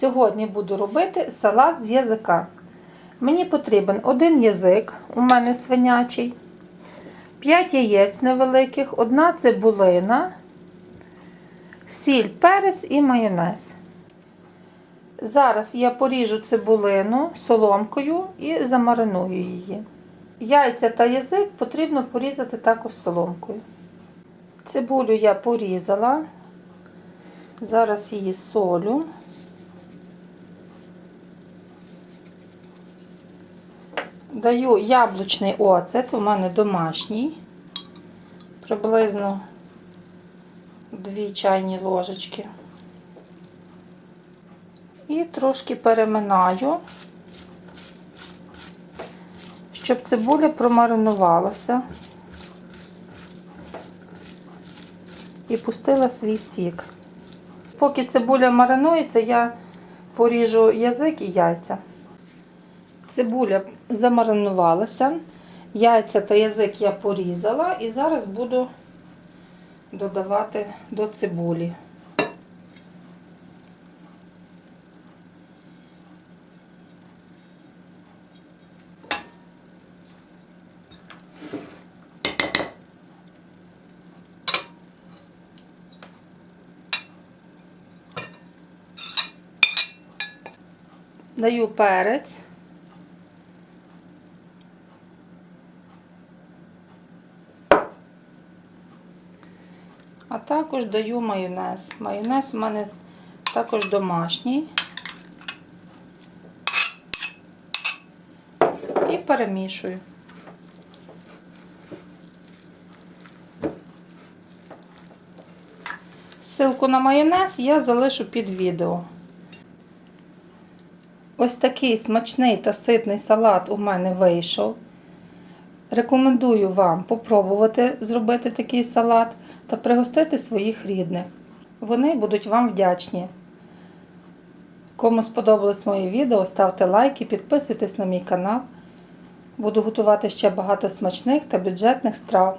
Сьогодні буду робити салат з язика. Мені потрібен один язик, у мене свинячий, 5 яєць невеликих, одна цибулина, сіль, перець і майонез. Зараз я поріжу цибулину соломкою і замариную її. Яйця та язик потрібно порізати також соломкою. Цибулю я порізала. Зараз її солю. Даю яблучний оцет, у мене домашній, приблизно 2 чайні ложечки. І трошки переминаю, щоб цибуля промаринувалася і пустила свій сік. Поки цибуля маринується, я поріжу язик і яйця. Цибуля замаринувалася, яйця та язик я порізала і зараз буду додавати до цибулі. Даю перець. А також даю майонез. Майонез у мене також домашній. І перемішую. Ссылку на майонез я залишу під відео. Ось такий смачний та ситний салат у мене вийшов. Рекомендую вам попробувати зробити такий салат та пригостити своїх рідних. Вони будуть вам вдячні. Кому сподобалось моє відео, ставте лайки, підписуйтесь на мій канал. Буду готувати ще багато смачних та бюджетних страв.